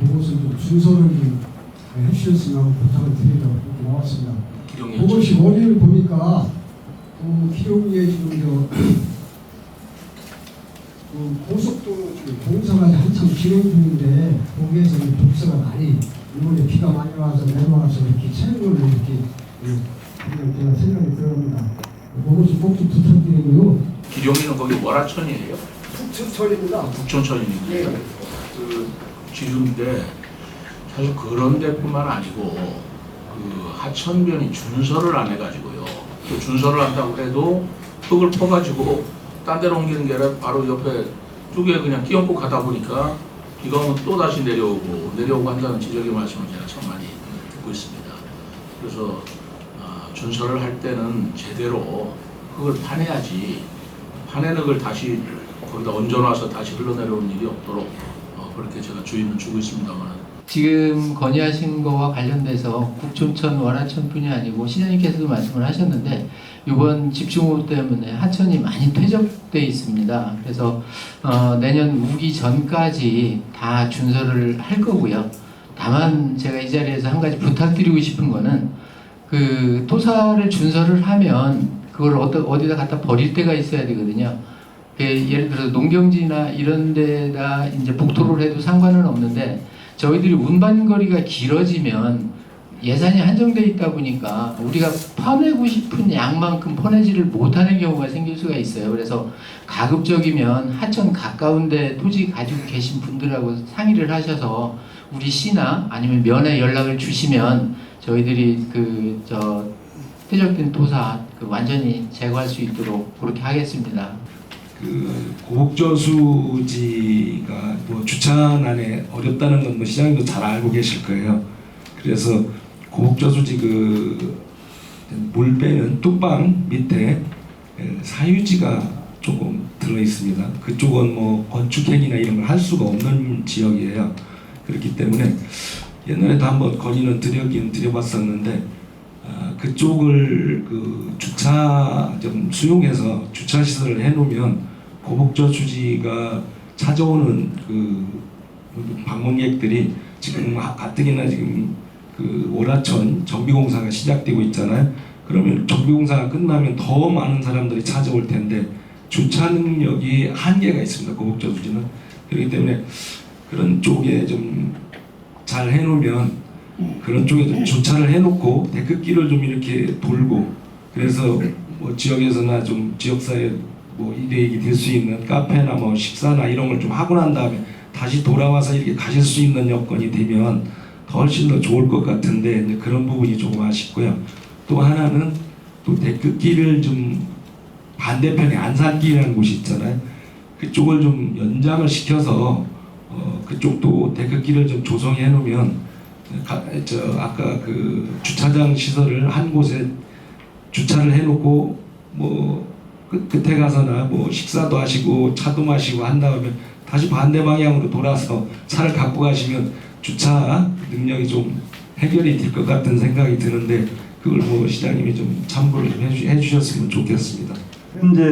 그것을 좀 순서를 좀 해주셨으면 부탁을 드리려고 나왔습니다. 기룡이 그것이 원인을 보니까 그 기룡리에 지금 저그 고속도로 지금 공사가 한참 진행 중인데 거기에서 이 독서가 많이 이번에 비가 많이 와서 내려와서 이렇게 채는 걸로 이렇게 예, 그냥 제가 생각이 들어갑니다. 그것이 꼭좀 부탁드리고요. 기룡이는 거기 월하천이에요. 북천철입니다. 북천천이니까 예. 그 지름인데 사실 그런 데뿐만 아니고 그 하천변이 준설을 안 해가지고요. 그 준설을 한다고 해도 흙을 퍼가지고 딴 데로 옮기는 게 아니라 바로 옆에 쪽에 그냥 끼얹고 가다 보니까 비가 오면 또 다시 내려오고 내려오고 한다는 지적의 말씀을 제가 참 많이 듣고 있습니다. 그래서 아, 준설을 할 때는 제대로 흙을 파내야지 파내는 흙을 다시 거기다 얹어놔서 다시 흘러내려오는 일이 없도록 어, 그렇게 제가 주의는 주고 있습니다만 지금 건의하신 거와 관련돼서 국촌천, 월하천뿐이 아니고 시장님께서도 말씀을 하셨는데 이번 집중호우 때문에 하천이 많이 퇴적돼 있습니다. 그래서 어, 내년 우기 전까지 다 준설을 할 거고요. 다만 제가 이 자리에서 한 가지 부탁드리고 싶은 거는 그 토사를 준설을 하면 그걸 어디, 어디다 갖다 버릴 때가 있어야 되거든요. 그 예를 들어서 농경지나 이런 데다 이제 복토를 해도 상관은 없는데 저희들이 운반거리가 길어지면 예산이 한정돼 있다 보니까 우리가 퍼내고 싶은 양만큼 퍼내지를 못하는 경우가 생길 수가 있어요. 그래서 가급적이면 하천 가까운데 토지 가지고 계신 분들하고 상의를 하셔서 우리 시나 아니면 면에 연락을 주시면 저희들이 그 저 퇴적된 토사 그 완전히 제거할 수 있도록 그렇게 하겠습니다. 그 고목저수지가 뭐 주차난에 어렵다는 건 뭐 시장님도 잘 알고 계실 거예요. 그래서 고목저수지 그물 빼는 뚝방 밑에 사유지가 조금 들어 있습니다. 그쪽은 뭐 건축행위나 이런 걸 할 수가 없는 지역이에요. 그렇기 때문에 옛날에도 한번 건의는 드렸긴 드려봤었는데 아, 그쪽을 그 주차 좀 수용해서 주차 시설을 해놓으면 고목저 주지가 찾아오는 그 방문객들이 지금 가- 가뜩이나 지금 그 오라천 정비공사가 시작되고 있잖아요. 그러면 정비공사가 끝나면 더 많은 사람들이 찾아올 텐데 주차 능력이 한계가 있습니다. 고목저 주지는 그렇기 때문에 그런 쪽에 좀 잘 해놓으면 그런 쪽에 좀 주차를 해놓고 데크길을 좀 이렇게 돌고 그래서 뭐 지역에서나 좀 지역사회 뭐 이득이 될 수 있는 카페나 뭐 식사나 이런 걸 좀 하고 난 다음에 다시 돌아와서 이렇게 가실 수 있는 여건이 되면 더 훨씬 더 좋을 것 같은데 이제 그런 부분이 조금 아쉽고요. 또 하나는 또 데크길을 좀 반대편에 안산길이라는 곳이 있잖아요. 그쪽을 좀 연장을 시켜서 어, 그쪽도 데크길을 좀 조성해 놓으면 가, 저 아까 그 주차장 시설을 한 곳에 주차를 해놓고 뭐 끝, 끝에 가서나 뭐 식사도 하시고 차도 마시고 한 다음에 다시 반대 방향으로 돌아서 차를 갖고 가시면 주차 능력이 좀 해결이 될 것 같은 생각이 드는데 그걸 뭐 시장님이 좀 참고를 좀 해주, 해주셨으면 좋겠습니다. 현재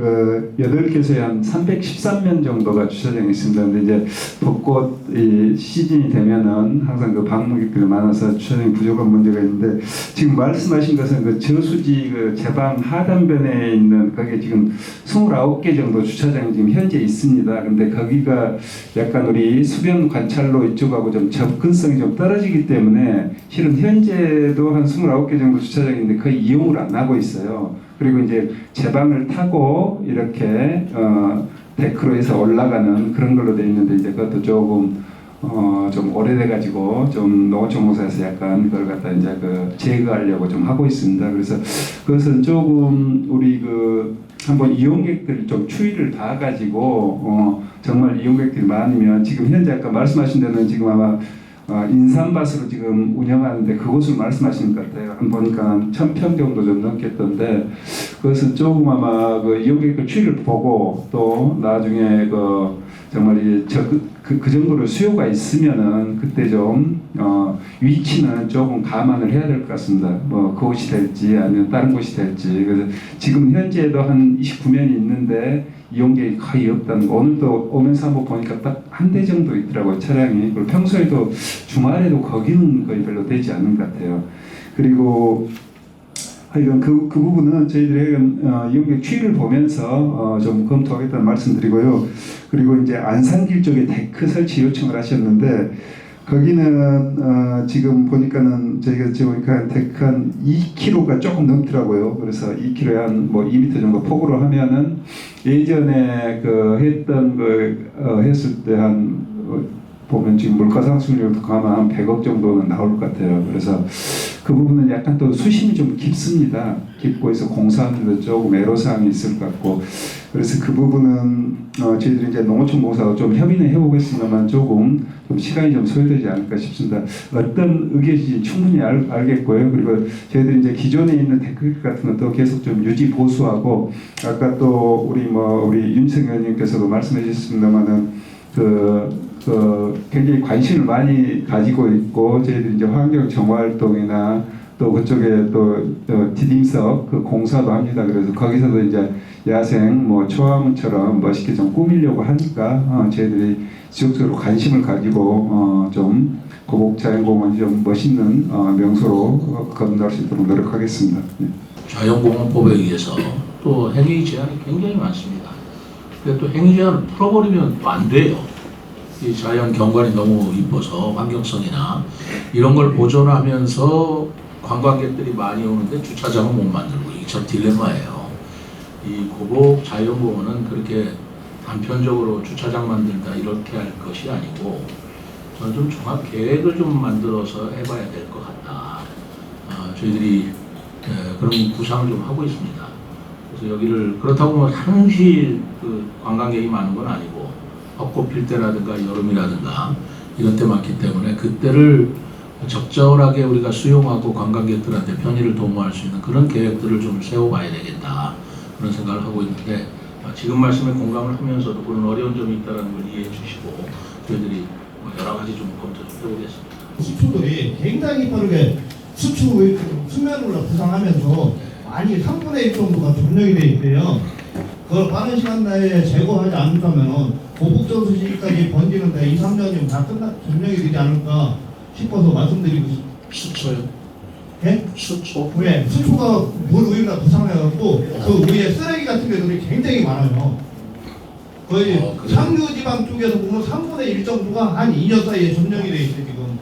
어, 8개소에 한 313면 정도가 주차장에 있습니다. 근데 이제 벚꽃 이 시즌이 되면은 항상 그 방문객들이 많아서 주차장이 부족한 문제가 있는데 지금 말씀하신 것은 그 저수지 그 제방 하단변에 있는 거기에 지금 29개 정도 주차장이 지금 현재 있습니다. 근데 거기가 약간 우리 수변 관찰로 이쪽하고 좀 접근성이 좀 떨어지기 때문에 실은 현재도 한 29개 정도 주차장인데 거의 이용을 안 하고 있어요. 그리고 이제 제방을 타고 이렇게 어, 데크로 해서 올라가는 그런 걸로 돼 있는데 이제 그것도 조금 어, 좀 오래돼 가지고 좀 농어촌공사에서 약간 그걸 갖다 이제 그 제거하려고 좀 하고 있습니다. 그래서 그것은 조금 우리 그 한번 이용객들 좀 추이를 다 가지고 어, 정말 이용객들이 많으면 지금 현재 아까 말씀하신 데는 지금 아마 어, 인삼밭으로 지금 운영하는데 그곳을 말씀하시는 것 같아요. 한 보니까 천평 정도 좀 넘겠던데 그것은 조금 아마 그 이용객들 추이를 보고 또 나중에 그 정말 이저그 그, 그 정도로 수요가 있으면은 그때 좀 어, 위치는 조금 감안을 해야 될 것 같습니다. 뭐 그곳이 될지 아니면 다른 곳이 될지 그래서 지금 현재도 한 29면이 있는데 이용객이 거의 없다는 거. 오늘도 오면서 한번 보니까 딱 한 대 정도 있더라고요 차량이 그리고 평소에도 주말에도 거기는 거의 별로 되지 않는 것 같아요. 그리고 하여간 그, 그 부분은 저희들이 어, 이용객 추이를 보면서 어, 좀 검토하겠다는 말씀드리고요. 그리고 이제 안산길 쪽에 데크 설치 요청을 하셨는데 거기는 어, 지금 보니까는 저희가 지금 보니까 데크 한 2km가 조금 넘더라고요. 그래서 2km에 한뭐 2m 정도 폭으로 하면은 예전에 그 했던 그 어, 했을 때한 어, 보면 지금 물가 상승률도 아마 한 100억 정도는 나올 것 같아요. 그래서 그 부분은 약간 또 수심이 좀 깊습니다. 깊고 해서 공사하는데 조금 애로사항이 있을 것 같고 그래서 그 부분은 어, 저희들이 이제 농어촌 공사와 좀 협의는 해보겠습니다만 조금 좀 시간이 좀 소요되지 않을까 싶습니다. 어떤 의견인지 충분히 알, 알겠고요. 그리고 저희들이 이제 기존에 있는 테크닉 같은 것도 계속 좀 유지 보수하고 아까 또 우리 뭐 우리 윤석 의원님께서도 말씀해 주셨습니다만은 그, 그 굉장히 관심을 많이 가지고 있고 저희들이 이제 환경 정화 활동이나 또 그쪽에 또 어, 디딤석 그 공사도 합니다. 그래서 거기서도 이제 야생 뭐 초화문처럼 멋있게 좀 꾸미려고 하니까 어, 저희들이 지속적으로 관심을 가지고 어, 좀 고목자연공원이 좀 멋있는 어, 명소로 어, 거듭날 수 있도록 노력하겠습니다. 네. 자연공원법에 의해서 또 행위 제한이 굉장히 많습니다. 근데 또 행위 제한을 풀어버리면 또 안 돼요. 이 자연 경관이 너무 이뻐서 환경성이나 이런 걸 보존하면서 관광객들이 많이 오는데 주차장은 못 만들고 이게 참 딜레마예요. 이 고복 자연공원은 그렇게 단편적으로 주차장 만들다 이렇게 할 것이 아니고 저는 좀 종합 계획을 좀 만들어서 해봐야 될 것 같다. 아, 저희들이 예, 그런 구상을 좀 하고 있습니다. 그래서 여기를 그렇다고 뭐 항시 그 관광객이 많은 건 아니고 벚꽃 필 때라든가 여름이라든가 이런 때 많기 때문에 그때를 적절하게 우리가 수용하고 관광객들한테 편의를 도모할 수 있는 그런 계획들을 좀 세워봐야 되겠다 그런 생각을 하고 있는데 아, 지금 말씀에 공감을 하면서도 그런 어려운 점이 있다는 걸 이해해 주시고 저희들이 뭐 여러 가지 좀 검토 좀 해보겠습니다. 수초들이 굉장히 빠르게 수초 수면으로 부상하면서 많이 3분의 1 정도가 점령이 돼 있대요. 그걸 빠른 시간 내에 제거하지 않는다면 고북전 수지까지 번지는데 2, 3년이면 다 끝나 점령이 되지 않을까 싶어서 말씀드리고 싶- 수초요? 예? 수초? 왜 수초가 물 위에다 부상해갖고 그 위에 쓰레기 같은 게들이 굉장히 많아요. 거의 어, 그래요? 상류 지방 쪽에서 보면 3분의 1 정도가 한 2년 사이에 점령이 돼 있대 지금.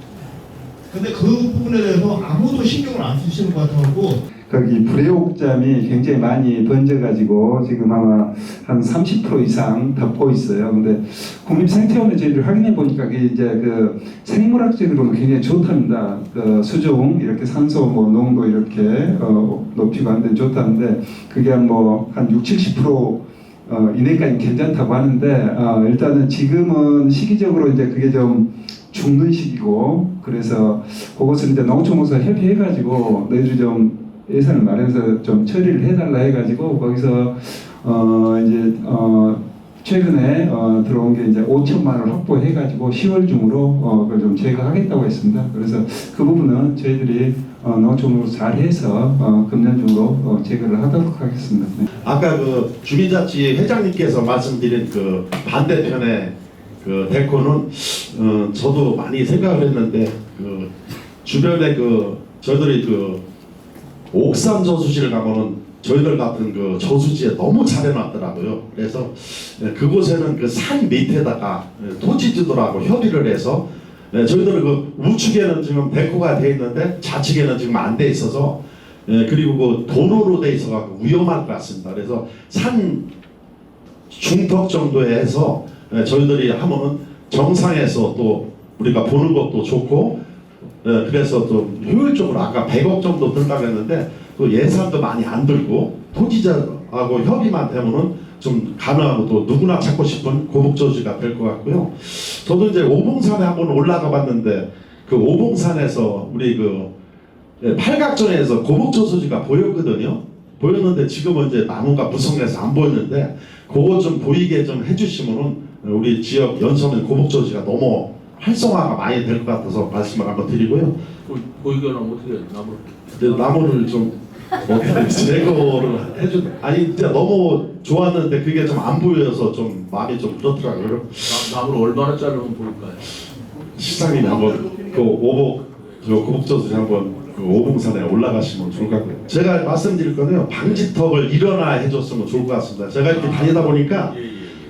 근데 그 부분에 대해서 아무도 신경을 안 쓰시는 것 같아갖고 거기 불의옥잠이 굉장히 많이 번져가지고 지금 아마 한 30% 이상 덮고 있어요. 근데 국립생태원에 저희들 확인해 보니까 그게 이제 그 생물학적으로는 굉장히 좋답니다. 그 수종 이렇게 산소 뭐 농도 이렇게 어, 높이고 하는데 좋다는데 그게 한 뭐한 6, 70% 어, 이내까지 괜찮다고 하는데 어, 일단은 지금은 시기적으로 이제 그게 좀 죽는 시기고 그래서 그것을 이제 농촌공사 협의해가지고 너희들이 좀 예산을 마련해서 좀 처리를 해달라 해가지고 거기서 어 이제 어 최근에 어 들어온 게 이제 5천만 원을 확보해가지고 10월 중으로 어 그걸 좀 제거하겠다고 했습니다. 그래서 그 부분은 저희들이 어 농촌으로 잘해서 어 금년 중으로 어 제거를 하도록 하겠습니다. 네. 아까 그 주민자치 회장님께서 말씀드린 그 반대편의 그 데코는 어, 저도 많이 생각을 했는데 그 주변에 그 저희들이 그 옥산 저수지를 가면은 저희들 같은 그 저수지에 너무 잘 해놨더라고요. 그래서 예, 그곳에는 그 산 밑에다가 예, 토지주들하고 협의를 해서 예, 저희들은 그 우측에는 지금 데코가 돼 있는데 좌측에는 지금 안 돼 있어서 예, 그리고 그 도로로 돼 있어 갖고 위험할 것 같습니다. 그래서 산 중턱 정도에 해서 예, 저희들이 하면은 정상에서 또 우리가 보는 것도 좋고 예, 그래서 좀 효율적으로 아까 100억 정도 든다고 했는데 그 예산도 많이 안 들고 토지자하고 협의만 되면은 좀 가능하고 또 누구나 찾고 싶은 고목저지가 될 것 같고요. 저도 이제 오봉산에 한번 올라가 봤는데 그 오봉산에서 우리 그 예, 팔각정에서 고목저수지가 보였거든요. 보였는데 지금은 이제 나무가 무성해서 안 보였는데 그거 좀 보이게 좀 해주시면은 우리 지역 연서면 고목조지가 너무 활성화가 많이 될 것 같아서 말씀을 한번 드리고요. 그 보이거나 어떻게 나무를 근데 나무를 좀 어떻게 제거를 해준 아니 진짜 너무 좋았는데 그게 좀 안 보여서 좀 마음이 좀 그렇더라고요. 나- 나무를 얼마나 자르면 보일까요? 시장님 한번 그 오복 저 고목저수 한번 그 오봉산에 올라가시면 좋을 것 같고요. 제가 말씀드릴 거는요 방지턱을 일어나 해줬으면 좋을 것 같습니다. 제가 이렇게 다니다 보니까 예,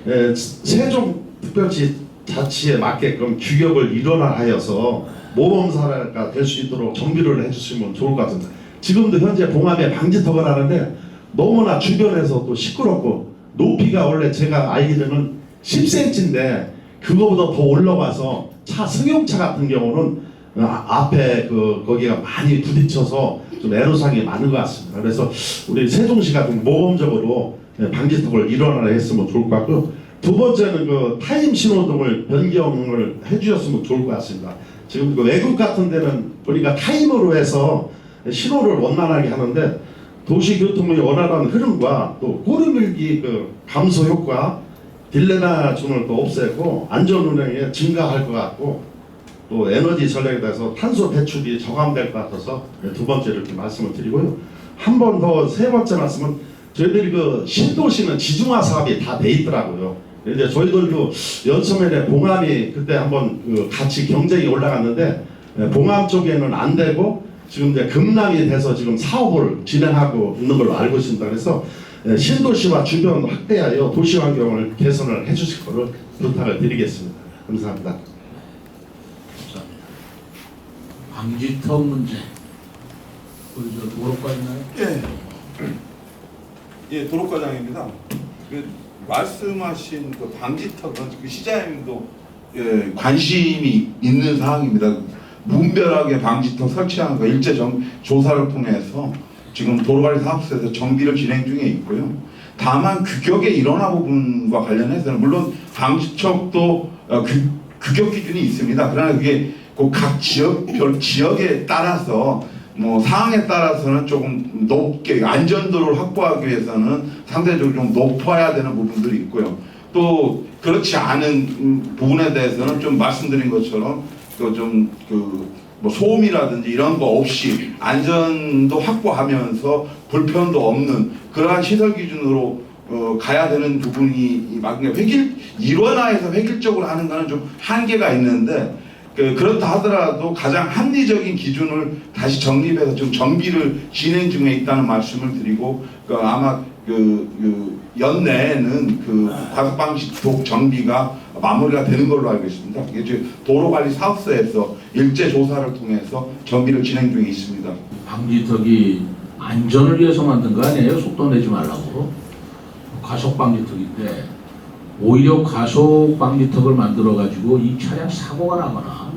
예. 에, 세종 특별시 자치에 맞게끔 규격을 일원화하여서 모범사가 될 수 있도록 정비를 해주시면 좋을 것 같습니다. 지금도 현재 봉암에 방지턱을 하는데 너무나 주변에서 또 시끄럽고 높이가 원래 제가 알기로는 10cm인데 그거보다 더 올라가서 차 승용차 같은 경우는 어, 앞에 그 거기가 많이 부딪혀서 좀 애로사항이 많은 것 같습니다. 그래서 우리 세종시가 좀 모범적으로 예, 방지턱을 일원화를 했으면 좋을 것 같고 두 번째는 그 타임 신호등을 변경을 해주셨으면 좋을 것 같습니다. 지금 그 외국 같은 데는 보니까 타임으로 해서 신호를 원만하게 하는데 도시교통의 원활한 흐름과 또 꼬리밀기 그 감소 효과 딜레마 존을 또 없애고 안전 운행에 증가할 것 같고 또 에너지 전략에 대해서 탄소 배출이 저감될 것 같아서 두 번째 이렇게 말씀을 드리고요. 한 번 더 세 번째 말씀은 저희들이 그 신도시는 지중화 사업이 다 돼 있더라고요. 이제 저희들도 연서면에 봉암이 그때 한번 그 같이 경쟁이 올라갔는데 예, 봉암 쪽에는 안 되고 지금 이제 금남이 돼서 지금 사업을 진행하고 있는 걸로 알고 있습니다. 그래서 예, 신도시와 주변 확대하여 도시 환경을 개선을 해주실 거를 부탁을 드리겠습니다. 감사합니다. 감사합니다. 방지턱 문제. 우리 저 도로과 있나요? 예. 예, 도로과장입니다. 그 말씀하신 그 방지턱은 그 시장님도 예, 관심이 있는 사항입니다. 무분별하게 방지턱 설치하는 거 일제 정 조사를 통해서 지금 도로관리 사업소에서 정비를 진행 중에 있고요. 다만 규격의 일원화 부분과 관련해서는 물론 방지턱도 어, 규, 규격 기준이 있습니다. 그러나 그게 그 각 지역별 지역에 따라서 뭐 상황에 따라서는 조금 높게 안전도를 확보하기 위해서는 상대적으로 좀 높아야 되는 부분들이 있고요. 또 그렇지 않은 음, 부분에 대해서는 좀 말씀드린 것처럼 그좀그 뭐 소음이라든지 이런 거 없이 안전도 확보하면서 불편도 없는 그러한 시설 기준으로 어, 가야 되는 부분이 막그 획일 일원화해서 획일적으로 하는 거는 좀 한계가 있는데 그, 그렇다 하더라도 가장 합리적인 기준을 다시 정립해서 지금 정비를 진행 중에 있다는 말씀을 드리고 그 아마 그, 그 연내에는 그 과속방지턱 정비가 마무리가 되는 걸로 알고 있습니다. 이게 도로관리사업소에서 일제 조사를 통해서 정비를 진행 중에 있습니다. 방지턱이 안전을 위해서 만든 거 아니에요? 속도 내지 말라고. 과속 방지턱인데 오히려 과속 방지턱을 만들어 가지고 이 차량 사고가 나거나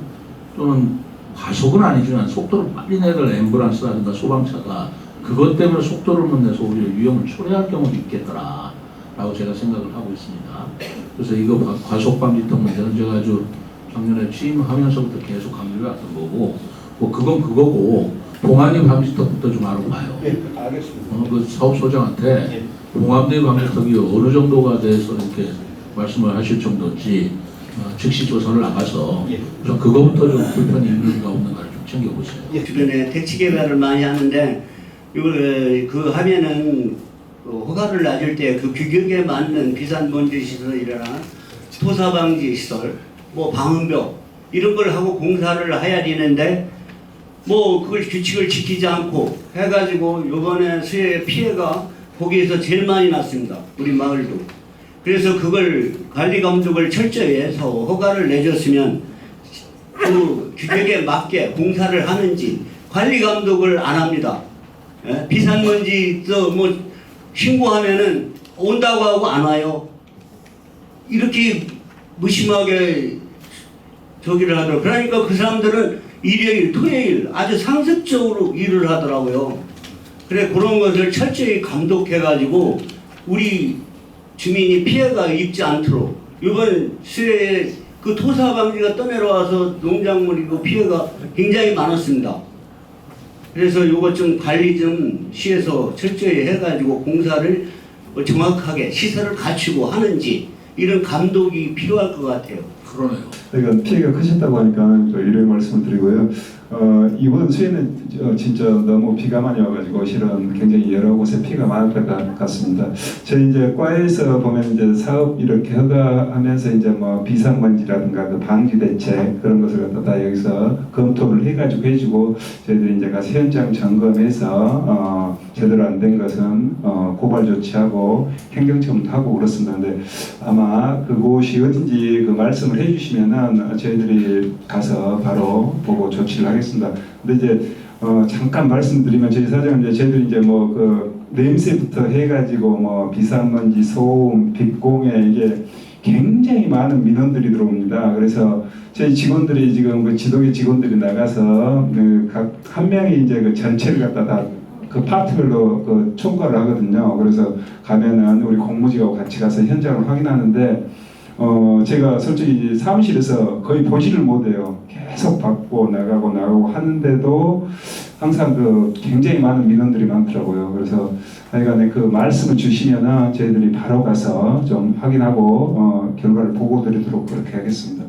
또는 과속은 아니지만 속도를 빨리 내를 앰뷸런스라든가 소방차가 그것 때문에 속도를 못 내서 오히려 위험을 초래할 경우도 있겠더라 라고 제가 생각을 하고 있습니다. 그래서 이거 과- 과속 방지턱 문제는 제가 아주 작년에 취임하면서부터 계속 강조해 왔던 거고 뭐 그건 그거고 봉안리 방지턱부터 좀 알아봐요. 예, 알겠습니다. 어, 그 사업소장한테 봉암리 방지턱이 어느 정도가 돼서 이렇게 말씀을 하실 정도인지 어, 즉시 조사를 나가서 우선 그거부터 좀 불편이 있는가 없는가를 좀 챙겨보세요. 주변에 택지 개발을 많이 하는데 이걸 그 하면은 그 허가를 놔줄 때 그 규격에 맞는 비산 먼지 시설이나 토사 방지 시설, 뭐 방음벽 이런 걸 하고 공사를 해야 되는데 뭐 그걸 규칙을 지키지 않고 해가지고 이번에 수해 피해가 거기에서 제일 많이 났습니다. 우리 마을도. 그래서 그걸 관리 감독을 철저히 해서 허가를 내줬으면 그 규격에 맞게 공사를 하는지 관리 감독을 안 합니다. 예? 비산먼지 또뭐 신고하면은 온다고 하고 안 와요. 이렇게 무심하게 저기를 하더라고요. 그러니까 그 사람들은 일요일, 토요일 아주 상습적으로 일을 하더라고요. 그래 그런 것을 철저히 감독해가지고 우리 주민이 피해가 입지 않도록 이번 수해에 그 토사 방지가 떠내려와서 농작물이고 피해가 굉장히 많았습니다. 그래서 이것 좀 관리 좀 시에서 철저히 해가지고 공사를 정확하게 시설을 갖추고 하는지 이런 감독이 필요할 것 같아요. 그러네요. 그러니까 피해가 크셨다고 하니까 또 이런 말씀을 드리고요. 어, 이번 수해는 어, 진짜 너무 비가 많이 와가지고 실은 굉장히 여러 곳에 피가 많을 것 같습니다. 저희 이제 과에서 보면 이제 사업 이렇게 허가하면서 이제 뭐 비상먼지라든가 그 방지 대책 그런 것을 갖다 다 여기서 검토를 해가지고 해주고 저희들이 이제 가서 현장 점검해서 어, 제대로 안 된 것은 어, 고발 조치하고 행정처분도 하고 그렇습니다. 근데 아마 그곳이 어딘지 그 말씀을 해주시면은 저희들이 가서 바로 보고 조치를 하겠습니다. 근데 이제 어 잠깐 말씀드리면 저희 사장은 이제 저희들이 이제 뭐 그 냄새부터 해가지고 뭐 비상먼지, 소음, 빛공해 이게 굉장히 많은 민원들이 들어옵니다. 그래서 저희 직원들이 지금 그 지도계 직원들이 나가서 그 각 한 명이 이제 그 전체를 갖다 다 그 파트별로 그 총괄을 하거든요. 그래서 가면은 우리 공무직하고 같이 가서 현장을 확인하는데 어 제가 솔직히 사무실에서 거의 보지를 못해요. 계속 받고 나가고 나가고 하는데도 항상 그 굉장히 많은 민원들이 많더라고요. 그래서 하여간에 그 말씀을 주시면은 저희들이 바로 가서 좀 확인하고 어 결과를 보고 드리도록 그렇게 하겠습니다.